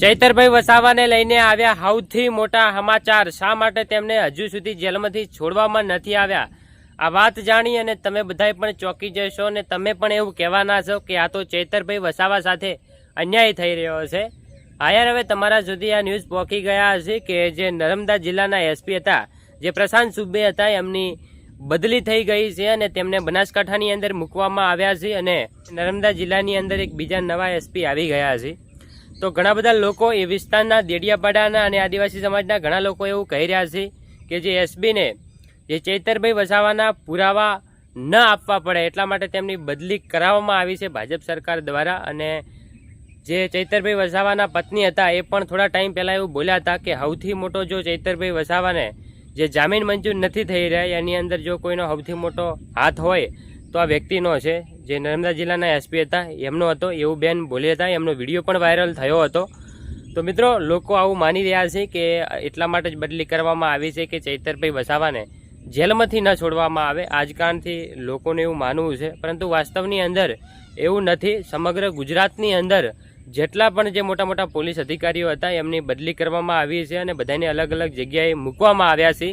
ચૈતરભાઈ વસાવાને લઈને આવ્યા સૌથી મોટા સમાચાર. શા માટે તેમને હજુ સુધી જેલમાંથી છોડવામાં નથી આવ્યા? આ વાત જાણી અને તમે બધાય પણ ચોંકી જશો અને તમે પણ એવું કહેવાના છો કે આ તો ચૈતરભાઈ વસાવા સાથે અન્યાય થઈ રહ્યો છે હા યાર હવે તમારા સુધી આ ન્યૂઝ પહોંચી ગયા હશે કે જે નર્મદા જિલ્લાના એસપી હતા, જે પ્રશાંત સુબે હતા, એમની બદલી થઈ ગઈ છે અને તેમને બનાસકાંઠાની અંદર મૂકવામાં આવ્યા છે અને નર્મદા જિલ્લાની અંદર એક બીજા નવા એસપી આવી ગયા છે. તો ઘણા બધા લોકો એ વિસ્તારના દેડિયાપાડાના અને આદિવાસી સમાજના ઘણા લોકો એવું કહી રહ્યા છે કે જે એસબીને જે ચૈતરભાઈ વસાવાના પુરાવા ન આપવા પડે એટલા માટે તેમની બદલી કરાવવામાં આવી છે ભાજપ સરકાર દ્વારા. અને જે ચૈતરભાઈ વસાવાના પત્ની હતા એ પણ થોડા ટાઈમ પહેલાં એવું બોલ્યા હતા કે સૌથી મોટો જો ચૈતરભાઈ વસાવાને જે જામીન મંજૂર નથી થઈ રહ્યા, એની અંદર જો કોઈનો સૌથી મોટો હાથ હોય તો આ વ્યક્તિનો છે. જે નર્મદા જિલ્લાના એસપી હતા, એમનો હતો, એવું બેન બોલ્યા હતા, એમનો વીડિયો પણ વાયરલ થયો હતો. તો મિત્રો, લોકો આવું માની રહ્યા છે કે એટલા માટે જ બદલી કરવામાં આવી છે કે ચૈતરભાઈ વસાવાને જેલમાંથી ન છોડવામાં આવે. આજકાલથી લોકોને એવું માનવું છે, પરંતુ વાસ્તવની અંદર એવું નથી. સમગ્ર ગુજરાતની અંદર જેટલા પણ જે મોટા મોટા પોલીસ અધિકારીઓ હતા, એમની બદલી કરવામાં આવી છે અને બધાને અલગ અલગ જગ્યાએ મૂકવામાં આવ્યા છે.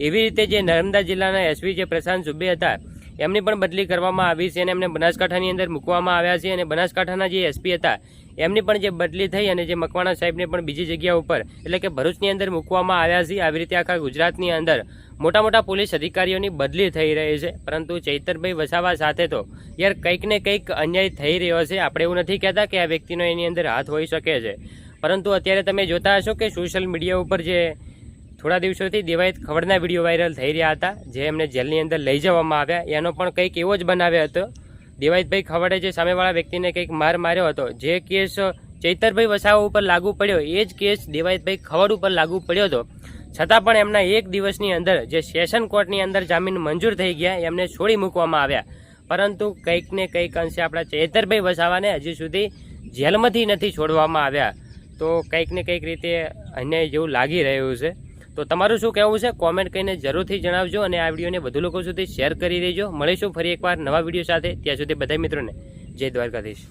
એવી રીતે જે નર્મદા જિલ્લાના એસપી જે પ્રશાંત સુબે હતા એમની પણ બદલી કરવામાં આવી છે અને એમને બનાસકાંઠાની અંદર મૂકવામાં આવ્યા છે અને બનાસકાંઠાના જે એસપી હતા, એમની પણ જે બદલી થઈ અને જે મકવાણા સાહેબને પણ બીજી જગ્યા ઉપર, એટલે કે ભરૂચની અંદર મૂકવામાં આવ્યા છે, આવી રીતે આખા ગુજરાતની અંદર મોટા મોટા પોલીસ અધિકારીઓની બદલી થઈ રહી છે. પરંતુ ચૈતરભાઈ વસાવા સાથે તો યાર કંઈક ને કંઈક અન્યાય થઈ રહ્યો છે. આપણે એવું નથી કહેતા કે આ વ્યક્તિનો એની અંદર હાથ હોઈ શકે છે. પરંતુ અત્યારે તમે જોતા હશો કે સોશિયલ મીડિયા ઉપર જે થોડા દિવસોથી દેવાયત ખવડના વીડિયો વાયરલ થઈ રહ્યા હતા, જે એમને જેલની અંદર લઈ જવામાં આવ્યા. એનો પણ કંઈક એવો જ બનાવ્યો હતો. દેવાયતભાઈ ખવડે જે સામેવાળા વ્યક્તિને કંઈક માર માર્યો હતો. જે કેસ ચૈતરભાઈ વસાવા ઉપર લાગુ પડ્યો, એ જ કેસ દેવાયતભાઈ ખવડ ઉપર લાગુ પડ્યો હતો. છતાં પણ એમના એક દિવસની અંદર જે સેશન કોર્ટની અંદર જામીન મંજૂર થઈ ગયા, એમને છોડી મૂકવામાં આવ્યા. પરંતુ કંઈક ને કંઈક અંશે આપણા ચૈતરભાઈ વસાવાને હજી સુધી જેલમાંથી નથી છોડવામાં આવ્યા. તો કંઈક ને કંઈક રીતે અન્યાય જેવું લાગી રહ્યું છે. તો તમારું શું કહેવું છે? કોમેન્ટ કરીને જરૂરથી જણાવજો અને આ વિડીયોને વધુ લોકો સુધી શેર કરી દેજો. મળીશું ફરી એકવાર નવા વીડિયો સાથે. ત્યાં સુધી બધા મિત્રોને જય દ્વારકાધીશ.